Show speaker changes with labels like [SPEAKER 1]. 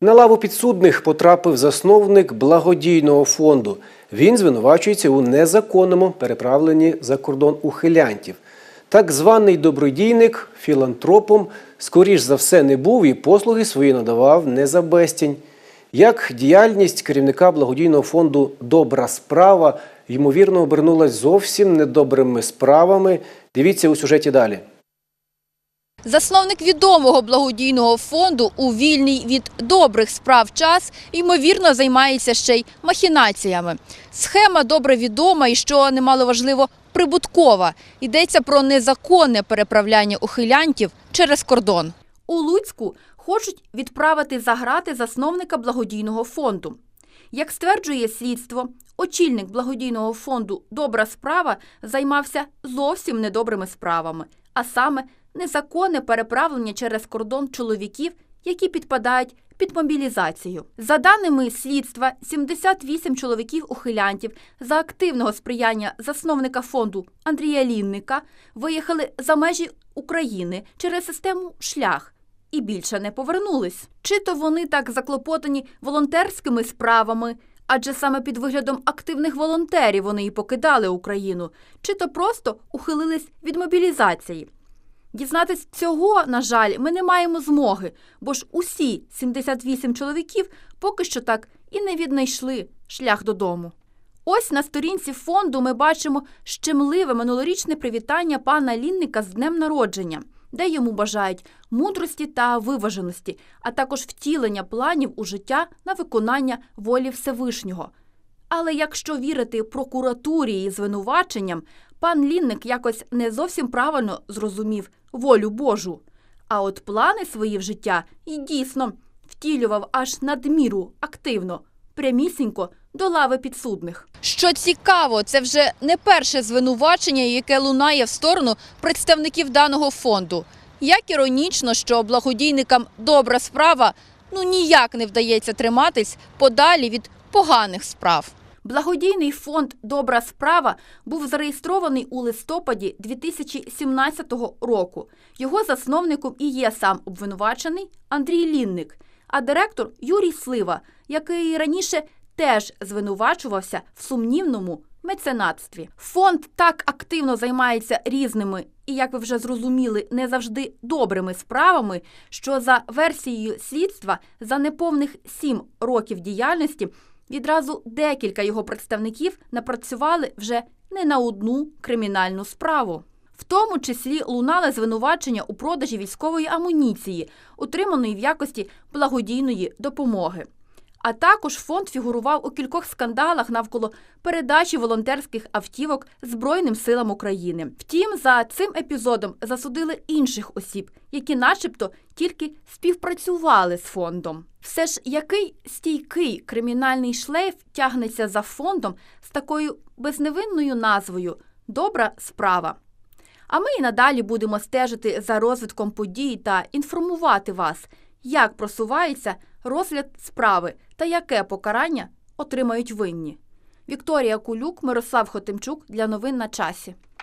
[SPEAKER 1] На лаву підсудних потрапив засновник благодійного фонду. Він звинувачується у незаконному переправленні за кордон ухилянтів. Так званий добродійник філантропом, скоріш за все, не був і послуги свої надавав не за безцінь. Як діяльність керівника благодійного фонду Добра справа ймовірно обернулась зовсім недобрими справами. Дивіться у сюжеті далі.
[SPEAKER 2] Засновник відомого благодійного фонду у вільний від добрих справ час ймовірно займається ще й махінаціями. Схема добре відома і що немало важливо прибуткова. Йдеться про незаконне переправляння ухилянтів через кордон. У Луцьку хочуть відправити за грати засновника благодійного фонду. Як стверджує слідство, очільник благодійного фонду Добра справа займався зовсім недобрими справами, а саме незаконне переправлення через кордон чоловіків, які підпадають під мобілізацію. За даними слідства, 78 чоловіків-ухилянтів за активного сприяння засновника фонду Андрія Лінника виїхали за межі України через систему шлях і більше не повернулись. Чи то вони так заклопотані волонтерськими справами, адже саме під виглядом активних волонтерів вони і покидали Україну, чи то просто ухилились від мобілізації. Дізнатись цього, на жаль, ми не маємо змоги, бо ж усі 78 чоловіків поки що так і не віднайшли шлях додому. Ось на сторінці фонду ми бачимо щемливе минулорічне привітання пана Лінника з днем народження, де йому бажають мудрості та виваженості, а також втілення планів у життя на виконання волі Всевишнього. Але якщо вірити прокуратурі і звинуваченням, пан Лінник якось не зовсім правильно зрозумів волю Божу. А от плани свої в життя і дійсно втілював аж надміру активно, прямісінько до лави підсудних. Що цікаво, це вже не перше звинувачення, яке лунає в сторону представників даного фонду. Як іронічно, що благодійникам добра справа ну ніяк не вдається триматись подалі від поганих справ. Благодійний фонд Добра справа був зареєстрований у листопаді 2017 року. Його засновником і є сам обвинувачений Андрій Лінник, а директор Юрій Слива, який раніше теж звинувачувався в сумнівному меценатстві. Фонд так активно займається різними і, як ви вже зрозуміли, не завжди добрими справами, що за версією слідства за неповних сім років діяльності відразу декілька його представників напрацювали вже не на одну кримінальну справу. В тому числі лунали звинувачення у продажі військової амуніції, утриманої в якості благодійної допомоги. А також фонд фігурував у кількох скандалах навколо передачі волонтерських автівок Збройним силам України. Втім, за цим епізодом засудили інших осіб, які, начебто, тільки співпрацювали з фондом. Все ж який стійкий кримінальний шлейф тягнеться за фондом з такою безневинною назвою Добра справа. А ми і надалі будемо стежити за розвитком подій та інформувати вас, як просувається розгляд справи та яке покарання отримають винні. Вікторія Кулюк, Мирослав Хотимчук для новин на часі.